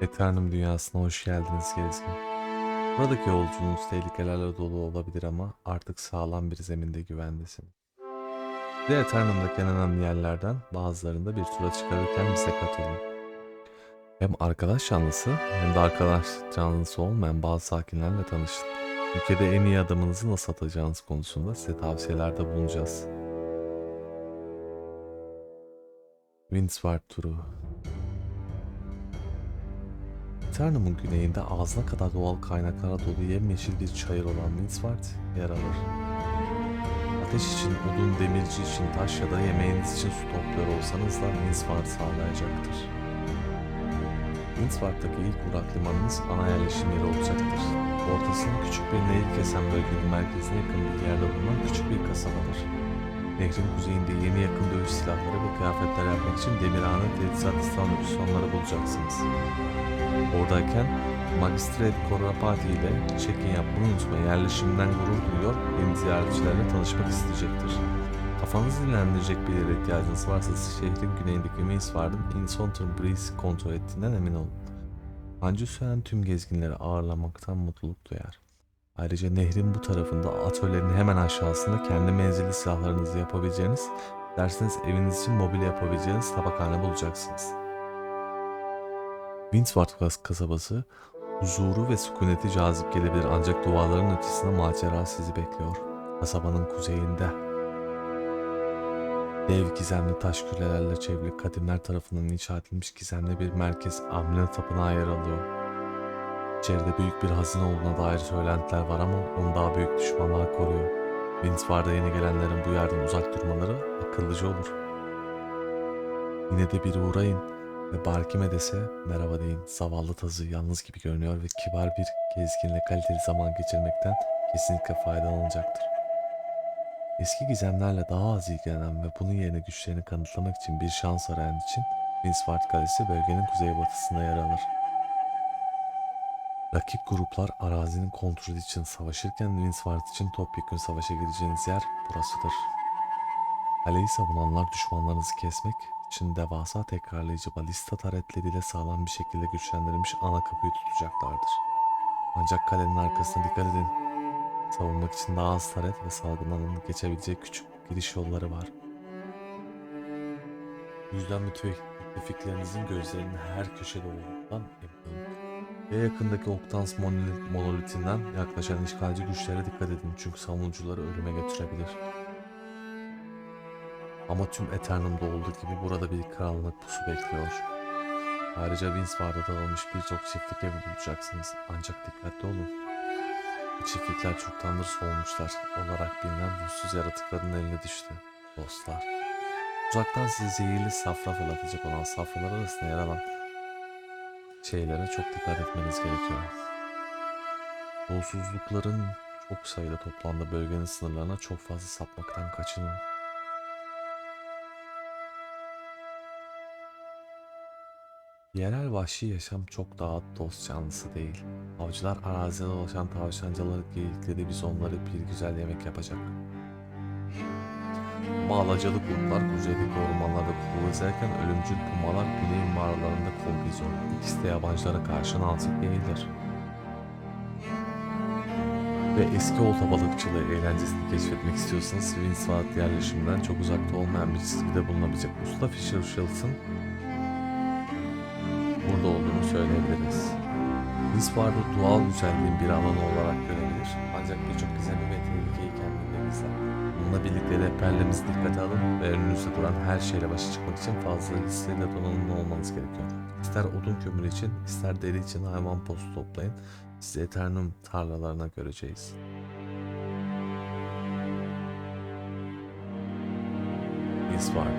Eternum dünyasına hoş geldiniz gezgin. Buradaki yolculuğunuz tehlikelerle dolu olabilir ama artık sağlam bir zeminde güvendesin. Bir de Eternum'daki en önemli yerlerden bazılarında bir tura çıkarırken bize katılın. Hem arkadaş canlısı hem de arkadaş canlısı olmayan bazı sakinlerle tanışın. Ülkede en iyi adamınızı nasıl atacağınız konusunda size tavsiyelerde bulunacağız. Windsward turu Eternum'un güneyinde ağzına kadar doğal kaynaklara dolu yemyeşil bir çayır olan Windsward yer alır. Ateş için odun, demirci için taş ya da yemeğiniz için su topluyor olsanız da Windsward sağlayacaktır. Windsward'daki ilk uğrak limanınız ana yerleşim yeri olacaktır. Ortasında küçük bir nehir kesen bölgenin merkezine yakın bir yerde bulunan küçük bir kasabadır. Nehrin kuzeyinde yeni yakın dövüş silahları ve kıyafetler yapmak için demirhane, teçhizat istasyonları bulacaksınız. Oradayken Magistre Korapati ile check-in yapmayı unutmayın. Yerleşimden gurur duyuyor, yeni ziyaretçilerle tanışmak isteyecektir. Kafanızı dinlendirecek bir yere ihtiyacınız varsa şehrin güneyindeki Winsward'ın Insontern Breeze kontrol ettiğinden emin olun. Hancı Süren tüm gezginleri ağırlamaktan mutluluk duyar. Ayrıca nehrin bu tarafında atölyenin hemen aşağısında kendi menzilli silahlarınızı yapabileceğiniz, derseniz eviniz için mobilya yapabileceğiniz tabakhane bulacaksınız. Windsward kas- kasabası huzuru ve sükuneti cazip gelebilir ancak duvarların ötesinde macera sizi bekliyor. Kasabanın kuzeyinde dev gizemli taş külelerle çevrili kadimler tarafından inşa edilmiş gizemli bir merkez Amle Tapınağı yer alıyor. İçeride büyük bir hazine olduğuna dair söylentiler var ama onu daha büyük düşmanlar koruyor. Windsward'a yeni gelenlerin bu yerden uzak durmaları akıllıca olur. Yine de bir uğrayın ve Barkime dese merhaba deyin. Zavallı tazı yalnız gibi görünüyor ve kibar bir gezginle kaliteli zaman geçirmekten kesinlikle faydalanacaktır. Eski gizemlerle daha az ilgilenen ve bunun yerine güçlerini kanıtlamak için bir şans arayan için Winsward Kalesi bölgenin kuzeybatısında yer alır. Rakip gruplar arazinin kontrolü için savaşırken Winsward için topyekun savaşa gireceğiniz yer burasıdır. Kaleyi savunanlar düşmanlarınızı kesmek için devasa tekrarlayıcı balista taretleriyle sağlam bir şekilde güçlendirilmiş ana kapıyı tutacaklardır. Ancak kalenin arkasına dikkat edin. Savunmak için daha az taret ve salgınların geçebilecek küçük giriş yolları var. Yüzden müttefik- müttefiklerinizin gözlerinin her köşede olduğundan emin. Ve yakındaki Oktans monolit- monolitinden yaklaşan işgalci güçlere dikkat edin çünkü savunucuları ölüme götürebilir. Ama tüm Eternum'da olduğu gibi burada bir karanlık pusu bekliyor. Ayrıca Windsward'a dağılmış birçok çiftlik evi bulacaksınız. Ancak dikkatli olun. Bu çiftlikler çoktandır soğumuşlar olarak bilinen ruhsuz yaratıkların eline düştü. Dostlar. Uzaktan sizi zehirli safra fırlatacak olan safralar arasında yer alan şeylere çok dikkat etmeniz gerekiyor. Yolsuzlukların çok sayıda toplandığı bölgenin sınırlarına çok fazla sapmaktan kaçının. Yerel vahşi yaşam çok daha dost canlısı değil. Avcılar arazide dolaşan tavşancaları, geyikleri, bizonları bir güzel yemek yapacak. Ama alacalı kurtlar kuzeydeki ormanlarda kol gezerken ölümcül pumalar güney mağaralarında kol geziyor. İkisi de yabancılara karşı nazik değildir. Ve eski olta balıkçılığı eğlencesini keşfetmek istiyorsanız Winsward yerleşiminden çok uzakta olmayan bir çizgide bulunabilecek Usta Fisher Schultz'ın burada olduğunu söyleyebiliriz. Winsward'ı doğal güzelliğin bir alanı olarak görebilir ancak birçok gizemi ve tehlikeyi kendinde gizler. Bununla birlikte rehberlerinizi dikkate alın ve önünüzde duran her şeyle başa çıkmak için fazla listeyle donanımlı olmanız gerekiyor. İster odun kömürü için, ister deri için hayvan postu toplayın. Sizi Eternum tarlalarına göreceğiz. Winsward